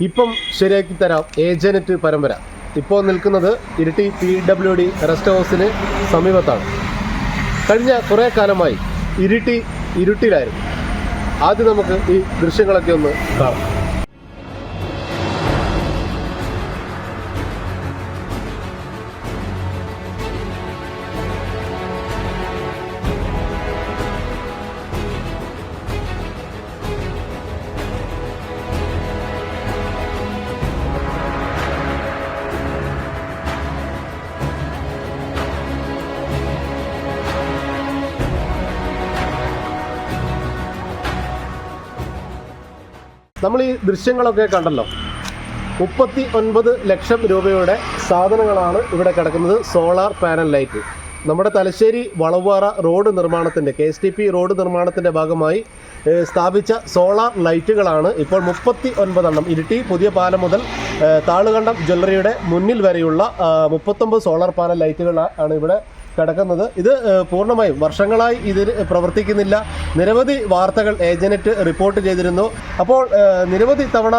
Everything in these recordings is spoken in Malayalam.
ഇപ്പം ശരിയാക്കി തരാം. ഏജനറ്റ് പരമ്പര. ഇപ്പോൾ നിൽക്കുന്നത് Iritty P W D rest ഹൗസിന് സമീപത്താണ്. കഴിഞ്ഞ കുറേ കാലമായി ഇരുട്ടി ഇരുട്ടിലായിരുന്നു. ആദ്യം നമുക്ക് ഈ ദൃശ്യങ്ങളൊക്കെ ഒന്ന് കാണാം. നമ്മൾ ഈ ദൃശ്യങ്ങളൊക്കെ കണ്ടല്ലോ. മുപ്പത്തി ഒൻപത് ലക്ഷം രൂപയുടെ സാധനങ്ങളാണ് ഇവിടെ കിടക്കുന്നത് സോളാർ പാനൽ ലൈറ്റ്. നമ്മുടെ തലശ്ശേരി വളവാറ റോഡ് നിർമ്മാണത്തിന്റെ K S T P road നിർമ്മാണത്തിന്റെ ഭാഗമായി സ്ഥാപിച്ച സോളാർ ലൈറ്റുകളാണ് ഇപ്പോൾ മുപ്പത്തി ഒൻപതെണ്ണം ഇരിട്ടി പുതിയ പാലം മുതൽ താളുകണ്ടം ജ്വല്ലറിയുടെ മുന്നിൽ വരെയുള്ള മുപ്പത്തൊമ്പത് സോളാർ പാനൽ ലൈറ്റുകളാണ് ഇവിടെ കിടക്കുന്നത്. ഇത് പൂർണമായും വർഷങ്ങളായി ഇതിൽ പ്രവർത്തിക്കുന്നില്ല. നിരവധി വാർത്തകൾ ഏജനറ്റ് റിപ്പോർട്ട് ചെയ്തിരുന്നു. അപ്പോൾ നിരവധി തവണ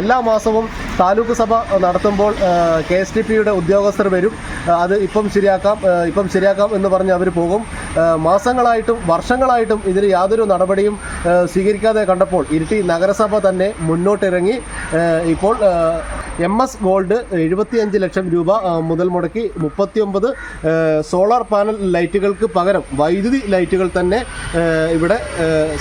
എല്ലാ മാസവും താലൂക്ക് സഭ നടത്തുമ്പോൾ കെ എസ് ടി പിയുടെ ഉദ്യോഗസ്ഥർ വരും. അത് ഇപ്പം ശരിയാക്കാം ഇപ്പം ശരിയാക്കാം എന്ന് പറഞ്ഞ് അവർ പോകും. മാസങ്ങളായിട്ടും വർഷങ്ങളായിട്ടും ഇതിന് യാതൊരു നടപടിയും സ്വീകരിക്കാതെ കണ്ടപ്പോൾ ഇരിട്ടി നഗരസഭ തന്നെ മുന്നോട്ടിറങ്ങി. ഇപ്പോൾ എം എസ് ഗോൾഡ് എഴുപത്തിയഞ്ച് ലക്ഷം രൂപ മുതൽ മുടക്കി മുപ്പത്തിയൊമ്പത് സോളാർ പാനൽ ലൈറ്റുകൾക്ക് പകരം വൈദ്യുതി ലൈറ്റുകൾ തന്നെ ഇവിടെ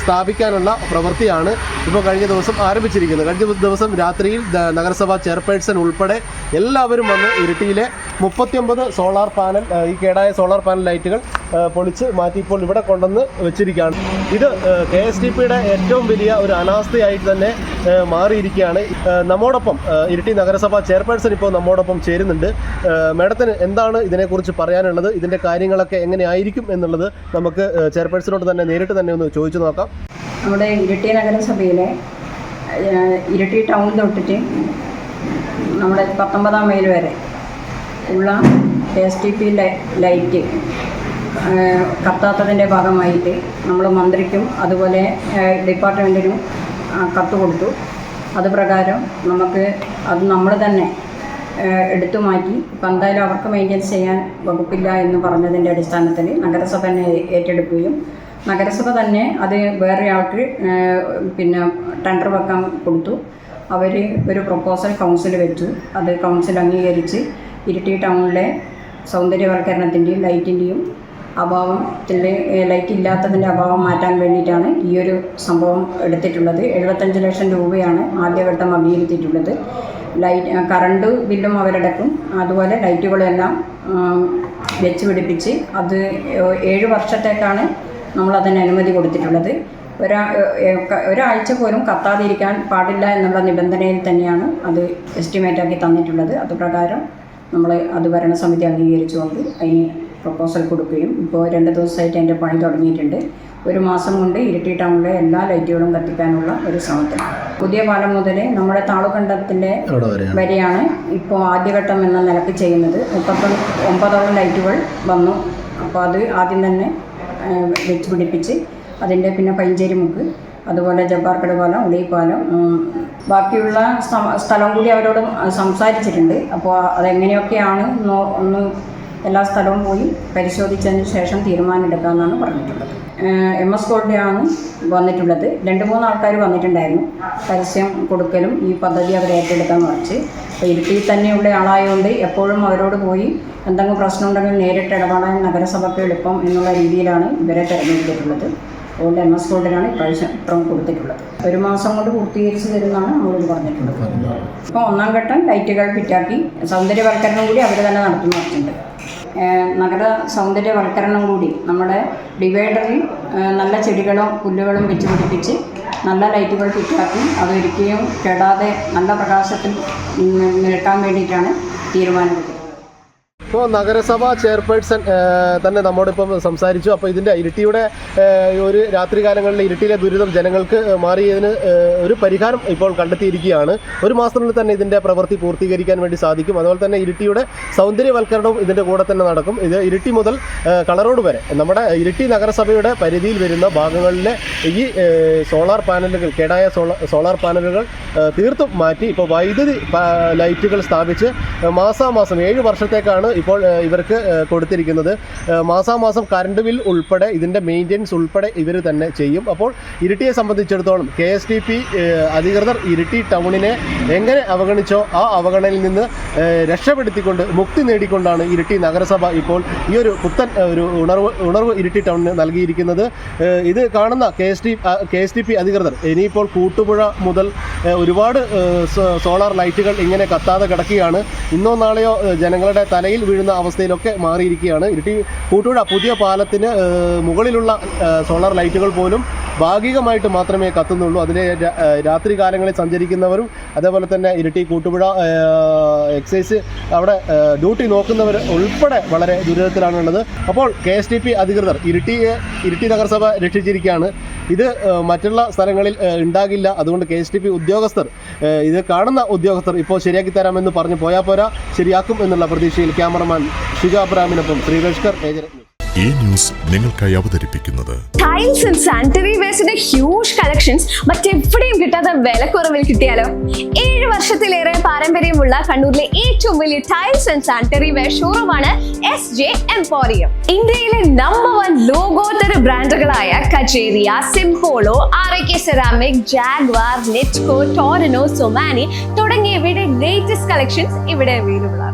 സ്ഥാപിക്കാനുള്ള പ്രവൃത്തിയാണ് ഇപ്പോൾ കഴിഞ്ഞ ദിവസം ആരംഭിച്ചിരിക്കുന്നത്. കഴിഞ്ഞ ദിവസം രാത്രിയിൽ നഗരസഭാ ചെയർപേഴ്സൺ ഉൾപ്പെടെ എല്ലാവരും വന്ന് ഇരിട്ടിയിലെ മുപ്പത്തിയൊമ്പത് സോളാർ പാനൽ ഈ കേടായ സോളാർ പാനൽ ലൈറ്റുകൾ പൊളിച്ച് മാറ്റി ഇപ്പോൾ ഇവിടെ കൊണ്ടുവന്ന് വെച്ചിരിക്കുകയാണ്. ഇത് കെ എസ് ഡി പിയുടെ ഏറ്റവും വലിയ ഒരു അനാസ്ഥയായിട്ട് തന്നെ മാറിയിരിക്കുകയാണ്. നമ്മോടൊപ്പം ഇരിട്ടി നഗരസഭ ചെയർപേഴ്സൺ ഇപ്പോൾ നമ്മോടൊപ്പം ചേരുന്നുണ്ട്. മേഡത്തിന് എന്താണ് ഇതിനെക്കുറിച്ച് പറയാനുള്ളത്? ഇതിന്റെ കാര്യങ്ങളൊക്കെ എങ്ങനെയായിരിക്കും എന്നുള്ളത് നമുക്ക് ചെയർപേഴ്സണോട് തന്നെ നേരിട്ട് തന്നെ ഒന്ന് ചോദിച്ചു നോക്കാം. നമ്മുടെ ഇരട്ടി നഗരസഭയിലെ ഇരട്ടി ടൗൺ തൊട്ടിട്ട് നമ്മുടെ പത്തൊമ്പതാം മൈൽ വരെ ഉള്ള എസ് ടി പി ലൈറ്റ് കത്താത്തതിന്റെ ഭാഗമായിട്ട് നമ്മൾ മന്ത്രിക്കും അതുപോലെ ഡിപ്പാർട്ട്മെന്റിനും കത്ത് കൊടുത്തു. അത് പ്രകാരം നമുക്ക് അത് നമ്മൾ തന്നെ എടുത്തു മാറ്റി ഇപ്പം എന്തായാലും അവർക്ക് മെയിന്റെയിൻസ് ചെയ്യാൻ വകുപ്പില്ല എന്ന് പറഞ്ഞതിന്റെ അടിസ്ഥാനത്തിൽ നഗരസഭ തന്നെ ഏറ്റെടുക്കുകയും നഗരസഭ തന്നെ അത് വേറെയാൾക്ക് പിന്നെ ടെൻഡർ വെക്കാൻ കൊടുത്തു. അവർ ഒരു പ്രപ്പോസൽ കൗൺസിൽ വെച്ചു. അത് കൗൺസിൽ അംഗീകരിച്ച് ഇരിട്ടി ടൗണിലെ സൗന്ദര്യവൽക്കരണത്തിന്റെയും ലൈറ്റിന്റെയും അഭാവത്തിൽ ലൈറ്റ് ഇല്ലാത്തതിന്റെ അഭാവം മാറ്റാൻ വേണ്ടിയിട്ടാണ് ഈ ഒരു സംഭവം എടുത്തിട്ടുള്ളത്. എഴുപത്തഞ്ച് ലക്ഷം രൂപയാണ് ആദ്യഘട്ടം അംഗീകരിച്ചിട്ടുള്ളത്. ലൈറ്റ് കറണ്ട് ബില്ലും അവരടക്കും. അതുപോലെ ലൈറ്റുകളെല്ലാം വെച്ച് പിടിപ്പിച്ച് അത് ഏഴ് വർഷത്തേക്കാണ് നമ്മളതിന് അനുമതി കൊടുത്തിട്ടുള്ളത്. ഒരാ ഒരാഴ്ച പോലും കത്താതിരിക്കാൻ പാടില്ല എന്നുള്ള നിബന്ധനയിൽ തന്നെയാണ് അത് എസ്റ്റിമേറ്റ് ആക്കി തന്നിട്ടുള്ളത്. അതുപ്രകാരം നമ്മൾ അത് ഭരണസമിതി അംഗീകരിച്ചുകൊണ്ട് അതിന് പ്രപ്പോസൽ കൊടുക്കുകയും ഇപ്പോൾ രണ്ട് ദിവസമായിട്ട് എന്റെ പണി തുടങ്ങിയിട്ടുണ്ട്. ഒരു മാസം കൊണ്ട് ഇരിട്ടി ടൗണിലെ എല്ലാ ലൈറ്റുകളും കത്തിക്കാനുള്ള ഒരു ശ്രമത്തിൽ പുതിയ പാലം മുതൽ നമ്മുടെ താളുകണ്ടത്തിന്റെ അവിടെ വരെയാണ്. ഇപ്പോൾ ആദ്യഘട്ടം എന്ന നിലയ്ക്ക് ചെയ്യുന്നത്. മുപ്പത്തൊന്ന് ഒമ്പതോളം ലൈറ്റുകൾ വന്നു. അപ്പോൾ അത് ആദ്യം തന്നെ വെച്ച് പിടിപ്പിച്ച് അതിന്റെ പിന്നെ പൈഞ്ചേരി മുക്ക് അതുപോലെ ജബ്ബാർക്കട് പാലം ഉളിപ്പാലം പാലം ബാക്കിയുള്ള സ്ഥ- സ്ഥലം കൂടി അവരോട് സംസാരിച്ചിട്ടുണ്ട്. അപ്പോൾ അതെങ്ങനെയൊക്കെയാണ് ഒന്ന് എല്ലാ സ്ഥലവും പോയി പരിശോധിച്ചതിന് ശേഷം തീരുമാനമെടുക്കാമെന്നാണ് പറഞ്ഞിട്ടുള്ളത്. എം എസ് ഗോൾഡിയാണ് വന്നിട്ടുള്ളത്. രണ്ട് മൂന്ന് ആൾക്കാർ വന്നിട്ടുണ്ടായിരുന്നു. പരസ്യം കൊടുക്കലും ഈ പദ്ധതി അവർ ഏറ്റെടുക്കാൻ മറിച്ച് അപ്പോൾ ഇരുട്ടിയിൽ തന്നെയുള്ള ആളായതുകൊണ്ട് എപ്പോഴും അവരോട് പോയി എന്തെങ്കിലും പ്രശ്നം ഉണ്ടെങ്കിൽ നേരിട്ട് ഇടപെടാൻ നഗരസഭയ്ക്ക് എളുപ്പം എന്നുള്ള രീതിയിലാണ് ഇവരെ തിരഞ്ഞെടുത്തിട്ടുള്ളത്. അതുകൊണ്ട് എം എസ് ഗോൾഡിനാണ് ഇപ്രാവശ്യം ഇത്രയും കൊടുത്തിട്ടുള്ളത്. ഒരു മാസം കൊണ്ട് പൂർത്തീകരിച്ച് തരുമെന്നാണ് നമ്മളോട് പറഞ്ഞിട്ടുള്ളത്. ഇപ്പോൾ ഒന്നാം ഘട്ടം ലൈറ്റുകൾ ഫിറ്റാക്കി സൗന്ദര്യവൽക്കരണം കൂടി അവർ തന്നെ നടത്തുന്നു വെച്ചിട്ടുണ്ട് ഏഹ് നഗര സൗന്ദര്യവൽക്കരണം കൂടി നമ്മുടെ ഡിവൈഡറിൽ നല്ല ചെടികളും പുല്ലുകളും വെച്ച് പിടിപ്പിച്ച് നല്ല ലൈറ്റുകൾ ഫിറ്റാക്കി അതൊരിക്കലും കെടാതെ നല്ല പ്രകാശത്തിൽ നിൽക്കാൻ വേണ്ടിയിട്ടാണ് തീരുമാനമെടുത്തിട്ടുള്ളത് ഇപ്പോൾ നഗരസഭാ ചെയർപേഴ്സൺ തന്നെ നമ്മോടിപ്പം സംസാരിച്ചു. അപ്പോൾ ഇതിന്റെ ഇരിട്ടിയുടെ ഒരു രാത്രികാലങ്ങളിൽ ഇരിട്ടിയിലെ ദുരിതം ജനങ്ങൾക്ക് മാറിയതിന് ഒരു പരിഹാരം ഇപ്പോൾ കണ്ടെത്തിയിരിക്കുകയാണ്. ഒരു മാസത്തിനുള്ളിൽ തന്നെ ഇതിന്റെ പ്രവൃത്തി പൂർത്തീകരിക്കാൻ വേണ്ടി സാധിക്കും. അതുപോലെ തന്നെ ഇരിട്ടിയുടെ സൗന്ദര്യവൽക്കരണവും ഇതിന്റെ കൂടെ തന്നെ നടക്കും. ഇത് ഇരിട്ടി മുതൽ കളറോട് വരെ. നമ്മുടെ ഇരിട്ടി നഗരസഭയുടെ പരിധിയിൽ വരുന്ന ഭാഗങ്ങളിലെ ഈ സോളാർ പാനലുകൾ കേടായ സോളാർ പാനലുകൾ തീർത്തും മാറ്റി. ഇപ്പോൾ വൈദ്യുതി ലൈറ്റുകൾ സ്ഥാപിച്ച് മാസാമാസം ഏഴ് വർഷത്തേക്കാണ് ഇപ്പോൾ ഇവർക്ക് കൊടുത്തിരിക്കുന്നത്. മാസാമാസം കറണ്ട് ബിൽ ഉൾപ്പെടെ ഇതിന്റെ മെയിന്റെനൻസ് ഉൾപ്പെടെ ഇവർ തന്നെ ചെയ്യും. അപ്പോൾ ഇരിട്ടിയെ സംബന്ധിച്ചിടത്തോളം കെ എസ് ടി പി അധികൃതർ ഇരിട്ടി ടൗണിനെ എങ്ങനെ അവഗണിച്ചോ ആ അവഗണനയിൽ നിന്ന് രക്ഷപ്പെടുത്തിക്കൊണ്ട് മുക്തി നേടിക്കൊണ്ടാണ് ഇരിട്ടി നഗരസഭ ഇപ്പോൾ ഈ ഒരു പുത്തൻ ഒരു ഉണർവ് ഉണർവ് ഇരിട്ടി ടൗണിന് നൽകിയിരിക്കുന്നത്. ഇത് കാണുന്ന K S T K S T P അധികൃതർ ഇനിയിപ്പോൾ കൂട്ടുപുഴ മുതൽ ഒരുപാട് സോളാർ ലൈറ്റുകൾ ഇങ്ങനെ കത്താതെ കിടക്കുകയാണ്. ഇന്നോ നാളെയോ ജനങ്ങളുടെ തലയിൽ വീഴുന്ന അവസ്ഥയിലൊക്കെ മാറിയിരിക്കുകയാണ്. ഇരിട്ടി കൂട്ടുപുഴ പുതിയ പാലത്തിന് മുകളിലുള്ള സോളാർ ലൈറ്റുകൾ പോലും ഭാഗികമായിട്ട് മാത്രമേ കത്തുന്നുള്ളൂ. അതിലെ രാത്രി കാലങ്ങളിൽ സഞ്ചരിക്കുന്നവരും അതേപോലെ തന്നെ ഇരിട്ടി കൂട്ടുപുഴ എക്സൈസ് അവിടെ ഡ്യൂട്ടി നോക്കുന്നവർ ഉൾപ്പെടെ വളരെ ദുരിതത്തിലാണുള്ളത്. അപ്പോൾ കെ എസ് ടി പി അധികൃതർ ഇരിട്ടിയെ ഇരിട്ടി നഗരസഭ രക്ഷിച്ചിരിക്കുകയാണ്. ഇത് മറ്റുള്ള സ്ഥലങ്ങളിൽ ഉണ്ടാകില്ല. അതുകൊണ്ട് കെ എസ് പി ഉദ്യോഗസ്ഥർ ഇത് കാണുന്ന ഉദ്യോഗസ്ഥർ ഇപ്പോൾ ശരിയാക്കി തരാമെന്ന് പറഞ്ഞു പോയാൽ പോരാ ശരിയാക്കും എന്നുള്ള പ്രതീക്ഷയിൽ ക്യാമറമാൻ ഷിജ അബ്രാമിനൊപ്പം ശ്രീ ലഷ്കർ ന്യൂസ് നിങ്ങൾക്കായി അവതരിപ്പിക്കുന്നത്. ടൈൽസ് ആൻഡ് സാനിറ്ററി വേസ്റ്റിന്റെ ഹ്യൂജ് കളക്ഷൻസ് മറ്റെവിടെയും കിട്ടാത്ത വിലക്കുറവിൽ കിട്ടിയാലോ? ഏഴ് വർഷത്തിലേറെ പാരമ്പര്യമുള്ള കണ്ണൂരിലെ ഏറ്റവും വലിയ ടൈൽസ് ആൻഡ് സാനിറ്ററി വെയർ ഷോറൂമാണ് എസ് ജെ എംപോറിയം ഇന്ത്യയിലെ നമ്പർ വൺ ലോകോത്തര ബ്രാൻഡുകളായ Kajaria Simpolo R K ceramic Jaquar Nitco Torino Somany തുടങ്ങിയവയുടെ ലേറ്റസ്റ്റ് കളക്ഷൻസ് ഇവിടെ അവൈലബിൾ ആണ്.